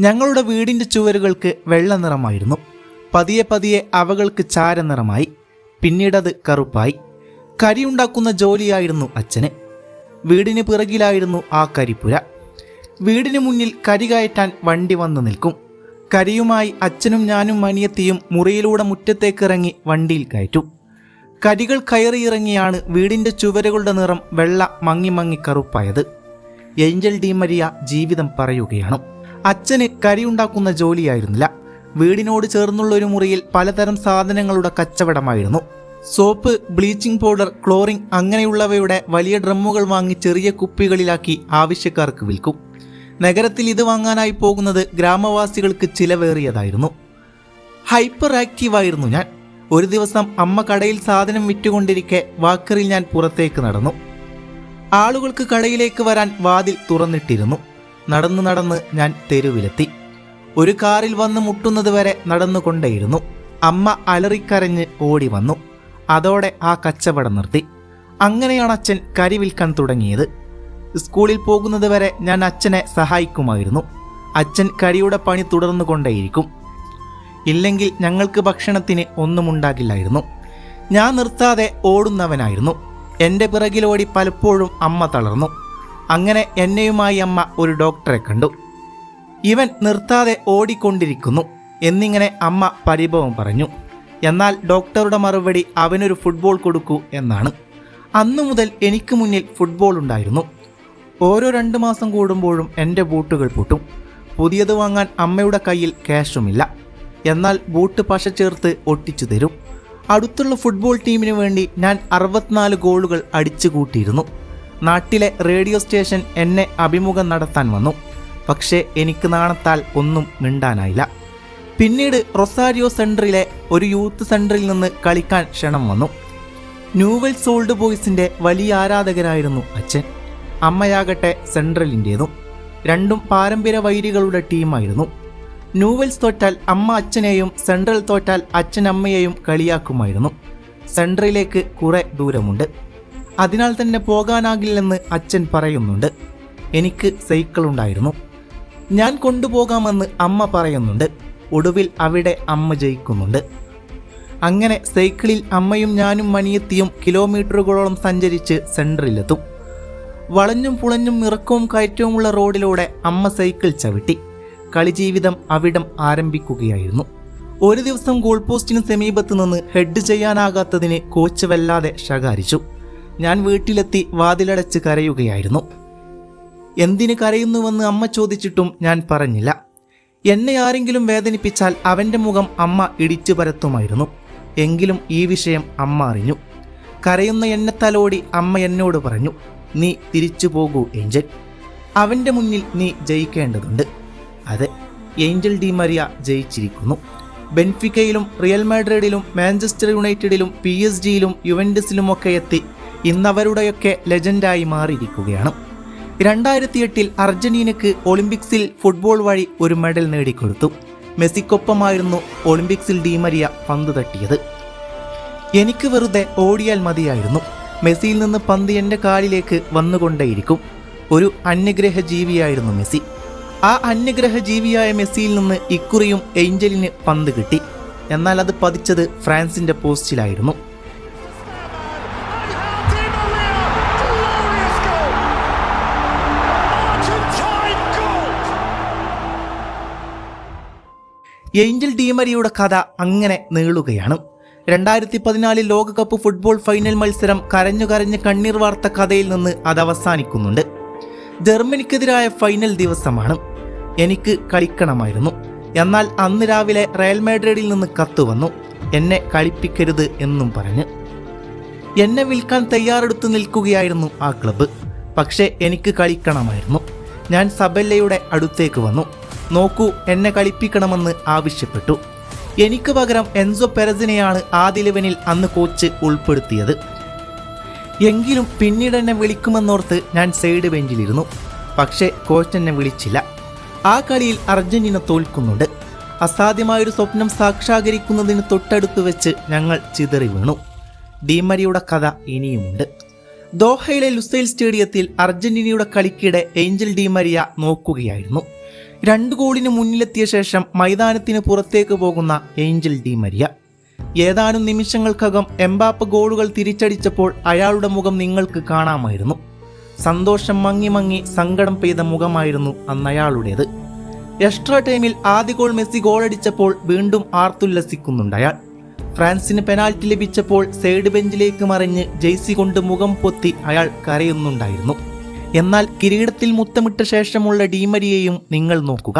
ഞങ്ങളുടെ വീടിന്റെ ചുവരുകൾക്ക് വെള്ള നിറമായിരുന്നു. പതിയെ പതിയെ അവകൾക്ക് ചാരനിറമായി പിന്നീടത് കറുപ്പായി. കരിയുണ്ടാക്കുന്ന ജോലിയായിരുന്നു അച്ഛന്. വീടിന് പിറകിലായിരുന്നു ആ കരിപ്പുര. വീടിന് മുന്നിൽ കരി കയറ്റാൻ വണ്ടി വന്നു നിൽക്കും. കരിയുമായി അച്ഛനും ഞാനും മനിയത്തിയും മുറിയിലൂടെ മുറ്റത്തേക്കിറങ്ങി വണ്ടിയിൽ കയറ്റും. കരികൾ കയറിയിറങ്ങിയാണ് വീടിന്റെ ചുവരുകളുടെ നിറം വെള്ള മങ്ങി മങ്ങി കറുപ്പായത്. ഏഞ്ചൽ ഡി മരിയ ജീവിതം പറയുകയാണ്. അച്ഛന് കരിയുണ്ടാക്കുന്ന ജോലിയായിരുന്നില്ല. വീടിനോട് ചേർന്നുള്ള ഒരു മുറിയിൽ പലതരം സാധനങ്ങളുടെ കച്ചവടമായിരുന്നു. സോപ്പ് ബ്ലീച്ചിങ് പൗഡർ ക്ലോറിംഗ് അങ്ങനെയുള്ളവയുടെ വലിയ ഡ്രമ്മുകൾ വാങ്ങി ചെറിയ കുപ്പികളിലാക്കി ആവശ്യക്കാർക്ക് വിൽക്കും. നഗരത്തിൽ ഇത് വാങ്ങാനായി പോകുന്നത് ഗ്രാമവാസികൾക്ക് ചിലവേറിയതായിരുന്നു. ഹൈപ്പർ ആക്റ്റീവായിരുന്നു ഞാൻ. ഒരു ദിവസം അമ്മ കടയിൽ സാധനം വിറ്റുകൊണ്ടിരിക്കെ വാക്കറിൽ ഞാൻ പുറത്തേക്ക് നടന്നു. ആളുകൾക്ക് കടയിലേക്ക് വരാൻ വാതിൽ തുറന്നിട്ടിരുന്നു. നടന്നു നടന്ന് ഞാൻ തെരുവിലെത്തി. ഒരു കാറിൽ വന്ന് മുട്ടുന്നത് വരെ നടന്നുകൊണ്ടേയിരുന്നു. അമ്മ അലറിക്കരഞ്ഞ് ഓടി വന്നു. അതോടെ ആ കച്ചവടം നിർത്തി. അങ്ങനെയാണ് അച്ഛൻ കരി വിൽക്കാൻ തുടങ്ങിയത്. സ്കൂളിൽ പോകുന്നത് വരെ ഞാൻ അച്ഛനെ സഹായിക്കുമായിരുന്നു. അച്ഛൻ കരിയുടെ പണി തുടർന്നു കൊണ്ടേയിരിക്കും ഇല്ലെങ്കിൽ ഞങ്ങൾക്ക് ഭക്ഷണത്തിന് ഒന്നും ഉണ്ടാകില്ലായിരുന്നു. ഞാൻ നിർത്താതെ ഓടുന്നവനായിരുന്നു. എന്റെ പിറകിലോടി പലപ്പോഴും അമ്മ തളർന്നു. അങ്ങനെ എന്നെയുമായി അമ്മ ഒരു ഡോക്ടറെ കണ്ടു. ഇവൻ നിർത്താതെ ഓടിക്കൊണ്ടിരിക്കുന്നു എന്നിങ്ങനെ അമ്മ പരിഭവം പറഞ്ഞു. എന്നാൽ ഡോക്ടറുടെ മറുപടി അവനൊരു ഫുട്ബോൾ കൊടുക്കൂ എന്നാണ്. അന്നു മുതൽ എനിക്ക് മുന്നിൽ ഫുട്ബോൾ ഉണ്ടായിരുന്നു. ഓരോ രണ്ട് മാസം കൂടുമ്പോഴും എന്റെ ബൂട്ടുകൾ പൊട്ടും. പുതിയത് വാങ്ങാൻ അമ്മയുടെ കയ്യിൽ ക്യാഷുമില്ല. എന്നാൽ ബൂട്ട് പശ ചേർത്ത് ഒട്ടിച്ചു തരും. അടുത്തുള്ള ഫുട്ബോൾ ടീമിന് വേണ്ടി ഞാൻ അറുപത്തിനാല് ഗോളുകൾ അടിച്ചു കൂട്ടിയിരുന്നു നാട്ടിലെ റേഡിയോ സ്റ്റേഷൻ എന്നെ അഭിമുഖം നടത്താൻ വന്നു. പക്ഷേ എനിക്ക് നാണത്താൽ ഒന്നും മിണ്ടാനായില്ല. പിന്നീട് റൊസാരിയോ സെന്ററിലെ ഒരു യൂത്ത് സെന്ററിൽ നിന്ന് കളിക്കാൻ ക്ഷണം വന്നു. ന്യൂവൽ സോൾഡ് ബോയ്സിന്റെ വലിയ ആരാധകരായിരുന്നു അച്ഛൻ. അമ്മയാകട്ടെ സെൻട്രലിന്റേതും. രണ്ടും പാരമ്പര്യ വൈരികളുടെ ടീമായിരുന്നു. ന്യൂവൽസ് തോറ്റാൽ അമ്മ അച്ഛനെയും സെൻട്രൽ തോറ്റാൽ അച്ഛൻ അമ്മയെയും കളിയാക്കുമായിരുന്നു. സെൻട്രലിലേക്ക് കുറെ ദൂരമുണ്ട്. അതിനാൽ തന്നെ പോകാനാകില്ലെന്ന് അച്ഛൻ പറയുന്നുണ്ട്. എനിക്ക് സൈക്കിൾ ഉണ്ടായിരുന്നു ഞാൻ കൊണ്ടുപോകാമെന്ന് അമ്മ പറയുന്നുണ്ട്. ഒടുവിൽ അവിടെ അമ്മ ജയിക്കുന്നുണ്ട്. അങ്ങനെ സൈക്കിളിൽ അമ്മയും ഞാനും മണിയെത്തിയും കിലോമീറ്ററുകളോളം സഞ്ചരിച്ച് സെന്ററിലെത്തും വളഞ്ഞും പുളഞ്ഞും ഇറക്കവും കയറ്റവുമുള്ള റോഡിലൂടെ അമ്മ സൈക്കിൾ ചവിട്ടി. കളിജീവിതം അവിടം ആരംഭിക്കുകയായിരുന്നു. ഒരു ദിവസം ഗോൾ പോസ്റ്റിന് സമീപത്ത് നിന്ന് ഹെഡ് ചെയ്യാനാകാത്തതിന് കോച്ച് വല്ലാതെ ശകാരിച്ചു. ഞാൻ വീട്ടിലെത്തി വാതിലടച്ച് കരയുകയായിരുന്നു. എന്തിന് കരയുന്നുവെന്ന് അമ്മ ചോദിച്ചിട്ടും ഞാൻ പറഞ്ഞില്ല. എന്നെ ആരെങ്കിലും വേദനിപ്പിച്ചാൽ അവന്റെ മുഖം അമ്മ ഇടിച്ചു പരത്തുമായിരുന്നു. എങ്കിലും ഈ വിഷയം അമ്മ അറിഞ്ഞു. കരയുന്ന എന്നെ തലോടി അമ്മ എന്നോട് പറഞ്ഞു നീ തിരിച്ചു പോകൂ ഏഞ്ചൽ. അവന്റെ മുന്നിൽ നീ ജയിക്കേണ്ടതുണ്ട്. അതെ ഏഞ്ചൽ ഡി മരിയ ജയിച്ചിരിക്കുന്നു. ബെൻഫിക്കയിലും റിയൽ മാഡ്രിഡിലും മാഞ്ചസ്റ്റർ യുണൈറ്റഡിലും പി എസ് ജിയിലും യുവൻഡസിലുമൊക്കെ എത്തി ഇന്നവരുടെയൊക്കെ ലെജൻഡായി മാറിയിരിക്കുകയാണ്. രണ്ടായിരത്തി എട്ടിൽ അർജന്റീനയ്ക്ക് ഒളിമ്പിക്സിൽ ഫുട്ബോൾ വഴി ഒരു മെഡൽ നേടിക്കൊടുത്തു. മെസ്സിക്കൊപ്പമായിരുന്നു ഒളിമ്പിക്സിൽ ഡീമരിയ പന്ത് തട്ടിയത്. എനിക്ക് വെറുതെ ഓടിയാൽ മതിയായിരുന്നു. മെസ്സിയിൽ നിന്ന് പന്ത് എന്റെ കാലിലേക്ക് വന്നുകൊണ്ടേയിരിക്കും. ഒരു അന്യഗ്രഹ ജീവിയായിരുന്നു മെസ്സി. ആ അന്യഗ്രഹ ജീവിയായ മെസ്സിയിൽ നിന്ന് ഇക്കുറിയും ഏഞ്ചലിന് പന്ത് കിട്ടി. എന്നാൽ അത് പതിച്ചത് ഫ്രാൻസിന്റെ പോസ്റ്റിലായിരുന്നു. ഏഞ്ചൽ ഡീമരിയുടെ കഥ അങ്ങനെ നീളുകയാണ്. രണ്ടായിരത്തി പതിനാലിൽ ലോകകപ്പ് ഫുട്ബോൾ ഫൈനൽ മത്സരം കരഞ്ഞു കരഞ്ഞ് കണ്ണീർ വാർത്ത കഥയിൽ നിന്ന് അത് അവസാനിക്കുന്നുണ്ട്. ജർമ്മനിക്കെതിരായ ഫൈനൽ ദിവസമാണ്. എനിക്ക് കളിക്കണമായിരുന്നു. എന്നാൽ അന്ന് രാവിലെ റയൽ മാഡ്രിഡിൽ നിന്ന് കത്ത് വന്നു. എന്നെ കളിപ്പിക്കരുത് എന്നും പറഞ്ഞ്. എന്നെ വിൽക്കാൻ തയ്യാറെടുത്ത് നിൽക്കുകയായിരുന്നു ആ ക്ലബ്ബ്. പക്ഷേ എനിക്ക് കളിക്കണമായിരുന്നു. ഞാൻ സബല്ലയുടെ അടുത്തേക്ക് വന്നു. നോക്കൂ എന്നെ കളിപ്പിക്കണമെന്ന് ആവശ്യപ്പെട്ടു. എനിക്ക് പകരം എൻസോ പെരസിനെയാണ് ആദ്യ ലെവനിൽ അന്ന് കോച്ച് ഉൾപ്പെടുത്തിയത്. എങ്കിലും പിന്നീട് എന്നെ വിളിക്കുമെന്നോർത്ത് ഞാൻ സൈഡ് ബെഞ്ചിലിരുന്നു. പക്ഷേ കോച്ച് എന്നെ വിളിച്ചില്ല. ആ കളിയിൽ അർജന്റീന തോൽക്കുന്നുണ്ട്. അസാധ്യമായൊരു സ്വപ്നം സാക്ഷാകരിക്കുന്നതിന് തൊട്ടടുത്ത് വെച്ച് ഞങ്ങൾ ചിതറി വീണു. ഡീമരിയുടെ കഥ ഇനിയുമുണ്ട്. ദോഹയിലെ ലുസൈൽ സ്റ്റേഡിയത്തിൽ അർജന്റീനയുടെ കളിക്കിടെ ഏഞ്ചൽ ഡീമരിയ നോക്കുകയായിരുന്നു. രണ്ട് ഗോളിന് മുന്നിലെത്തിയ ശേഷം മൈതാനത്തിന് പുറത്തേക്ക് പോകുന്ന ഏഞ്ചൽ ഡി മരിയ. ഏതാനും നിമിഷങ്ങൾക്കകം എംബാപ്പ ഗോളുകൾ തിരിച്ചടിച്ചപ്പോൾ അയാളുടെ മുഖം നിങ്ങൾക്ക് കാണാമായിരുന്നു. സന്തോഷം മങ്ങി മങ്ങി സങ്കടം പെയ്ത മുഖമായിരുന്നു അന്ന് അയാളുടേത്. എക്സ്ട്രാ ടൈമിൽ ആദ്യ ഗോൾ മെസ്സി ഗോളടിച്ചപ്പോൾ വീണ്ടും ആർത്തുല്ലസിക്കുന്നുണ്ട് അയാൾ. ഫ്രാൻസിന് പെനാൽറ്റി ലഭിച്ചപ്പോൾ സൈഡ് ബെഞ്ചിലേക്ക് മറിഞ്ഞ് ജെയ്സി കൊണ്ട് മുഖം പൊത്തി അയാൾ കരയുന്നുണ്ടായിരുന്നു. എന്നാൽ കിരീടത്തിൽ മുത്തമിട്ട ശേഷമുള്ള ഡീമരിയെയും നിങ്ങൾ നോക്കുക.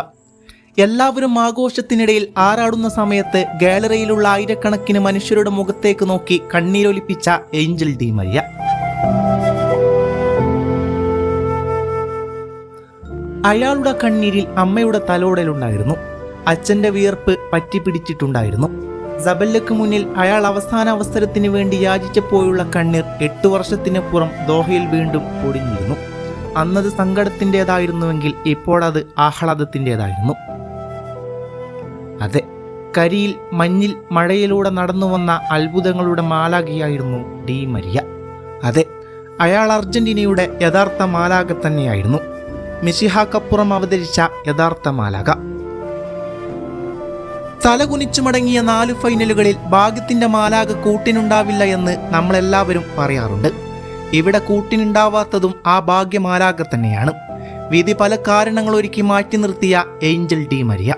എല്ലാവരും ആഘോഷത്തിനിടയിൽ ആറാടുന്ന സമയത്ത് ഗാലറിയിലുള്ള ആയിരക്കണക്കിന് മനുഷ്യരുടെ മുഖത്തേക്ക് നോക്കി കണ്ണീരൊലിപ്പിച്ച ഏഞ്ചൽ ഡീമരിയ. അയാളുടെ കണ്ണീരിൽ അമ്മയുടെ തലോടലുണ്ടായിരുന്നു അച്ഛന്റെ വിയർപ്പ് പറ്റിപ്പിടിച്ചിട്ടുണ്ടായിരുന്നു സബല്ലക്ക് മുന്നിൽ അയാൾ അവസാന അവസരത്തിന് വേണ്ടി യാചിച്ചപ്പോഴുള്ള കണ്ണീർ എട്ടു വർഷത്തിനപ്പുറം ദോഹയിൽ വീണ്ടും പൊടിഞ്ഞിരുന്നു. അന്നത് സങ്കടത്തിന്റെതായിരുന്നുവെങ്കിൽ ഇപ്പോഴത് ആഹ്ലാദത്തിന്റെതായിരുന്നു. അതെ കരിയിൽ മഞ്ഞിൽ മഴയിലൂടെ നടന്നു വന്ന അത്ഭുതങ്ങളുടെ മാലാഖിയായിരുന്നു ഡി മരിയ. അതെ അയാൾ അർജന്റീനയുടെ യഥാർത്ഥ മാലാഖ തന്നെയായിരുന്നു. മിഷിഹാക്കപ്പുറം അവതരിച്ച യഥാർത്ഥ മാലാക തലകുനിച്ചു മടങ്ങിയ നാല് ഫൈനലുകളിൽ ഭാഗ്യത്തിന്റെ മാലാഖ കൂട്ടിനുണ്ടാവില്ല എന്ന് നമ്മളെല്ലാവരും പറയാറുണ്ട്. ഇവിടെ കൂട്ടിനുണ്ടാവാത്തതും ആ ഭാഗ്യമാലാഖ തന്നെയാണ്. വിധി പല കാരണങ്ങൾ ഒരുക്കി മാറ്റി നിർത്തിയ ഏഞ്ചൽ ഡി മരിയ.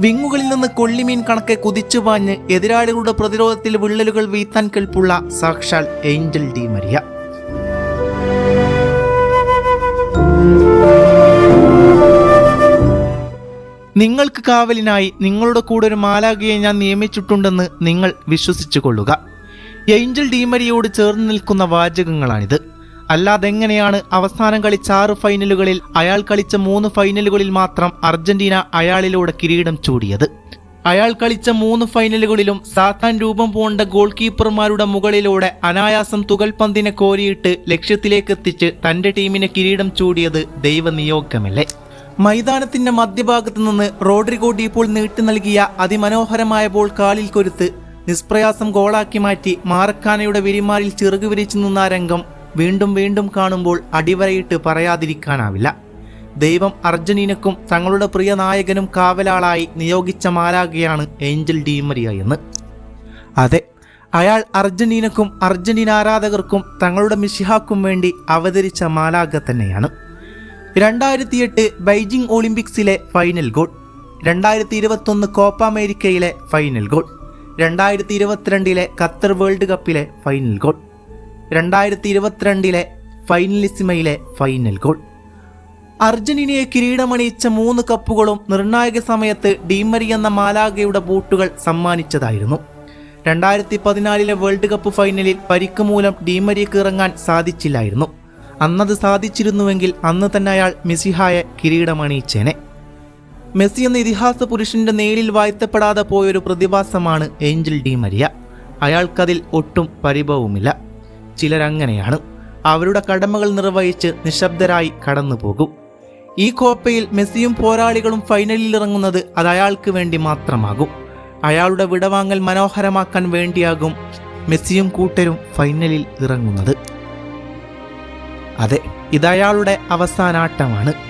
വിങ്ങുകളിൽ നിന്ന് കൊള്ളിമീൻ കണക്കെ കുതിച്ചു പാഞ്ഞ് എതിരാളികളുടെ പ്രതിരോധത്തിൽ വിള്ളലുകൾ വീത്താൻ കെൽപ്പുള്ള സാക്ഷാൽ ഏഞ്ചൽ ഡി മരിയ. നിങ്ങൾക്ക് കാവലിനായി നിങ്ങളുടെ കൂടെ ഒരു മാലാഖയെ ഞാൻ നിയമിച്ചിട്ടുണ്ടെന്ന് നിങ്ങൾ വിശ്വസിച്ചു കൊള്ളുക ഏഞ്ചൽ ഡീമരിയോട് ചേർന്ന് നിൽക്കുന്ന വാചകങ്ങളാണിത്. അല്ലാതെ എങ്ങനെയാണ് അവസാനം കളിച്ച ആറ് ഫൈനലുകളിൽ അയാൾ കളിച്ച മൂന്ന് ഫൈനലുകളിൽ മാത്രം അർജന്റീന അയാളിലൂടെ കിരീടം ചൂടിയത്? അയാൾ കളിച്ച മൂന്ന് ഫൈനലുകളിലും സാത്താൻ രൂപം പൂണ്ട ഗോൾ കീപ്പർമാരുടെ മുകളിലൂടെ അനായാസം തുകൽപന്തിനെ കോരിയിട്ട് ലക്ഷ്യത്തിലേക്ക് എത്തിച്ച് തന്റെ ടീമിനെ കിരീടം ചൂടിയത് ദൈവനിയോഗമല്ലേ? മൈതാനത്തിന്റെ മധ്യഭാഗത്ത് നിന്ന് റോഡ്രിഗോ ഡീപ്പോൾ നീട്ടി നൽകിയ അതിമനോഹരമായ ബോൾ കാലിൽ കൊരുത്ത് നിഷ്പ്രയാസം ഗോളാക്കി മാറ്റി മാറക്കാനയുടെ വിരിമാറിൽ ചിറകു വിരിച്ചു നിന്ന രംഗം വീണ്ടും വീണ്ടും കാണുമ്പോൾ അടിവരയിട്ട് പറയാതിരിക്കാനാവില്ല. ദൈവം അർജന്റീനക്കും തങ്ങളുടെ പ്രിയ നായകനും കാവലാളായി നിയോഗിച്ച മാലാകയാണ് ഏഞ്ചൽ ഡീമരിയ എന്ന്. അതെ അയാൾ അർജന്റീനക്കും അർജന്റീന ആരാധകർക്കും തങ്ങളുടെ മിഷിഹാക്കും വേണ്ടി അവതരിച്ച മാലാക തന്നെയാണ്. രണ്ടായിരത്തി എട്ട് ബൈജിംഗ് ഒളിമ്പിക്സിലെ ഫൈനൽ ഗോൾ രണ്ടായിരത്തി ഇരുപത്തൊന്ന് കോപ്പ അമേരിക്കയിലെ ഫൈനൽ ഗോൾ രണ്ടായിരത്തി ഇരുപത്തിരണ്ടിലെ ഖത്തർ വേൾഡ് കപ്പിലെ ഫൈനൽ ഗോൾ. രണ്ടായിരത്തി ഇരുപത്തിരണ്ടിലെ ഫൈനലിസിമയിലെ ഫൈനൽ ഗോൾ. അർജന്റീനയെ കിരീടമണിയിച്ച മൂന്ന് കപ്പുകളും നിർണായക സമയത്ത് ഡീമരി എന്ന മാലാഗയുടെ ബൂട്ടുകൾ സമ്മാനിച്ചതായിരുന്നു. രണ്ടായിരത്തി പതിനാലിലെ വേൾഡ് കപ്പ് ഫൈനലിൽ പരിക്ക് മൂലം ഡീമരിക്ക് ഇറങ്ങാൻ സാധിച്ചില്ലായിരുന്നു. അന്നത് സാധിച്ചിരുന്നുവെങ്കിൽ അന്ന് തന്നെ അയാൾ മെസ്സിഹായെ കിരീടമണിയിച്ചേനെ. മെസ്സി എന്ന ഇതിഹാസ പുരുഷന്റെ നേരിൽ വാഴ്ത്തപ്പെടാതെ പോയൊരു പ്രതിഭാസമാണ് ഏഞ്ചൽ ഡി മരിയ. അയാൾക്കതിൽ ഒട്ടും പരിഭവവുമില്ല. ചിലരങ്ങനെയാണ്. അവരുടെ കടമകൾ നിർവഹിച്ച് നിശബ്ദരായി കടന്നു പോകും ഈ കോപ്പയിൽ മെസ്സിയും പോരാളികളും ഫൈനലിൽ ഇറങ്ങുന്നത് അത് അയാൾക്ക് വേണ്ടി മാത്രമാകും. അയാളുടെ വിടവാങ്ങൽ മനോഹരമാക്കാൻ വേണ്ടിയാകും മെസ്സിയും കൂട്ടരും ഫൈനലിൽ ഇറങ്ങുന്നത്. അതെ ഇതയാളുടെ അവസാനാട്ടമാണ്.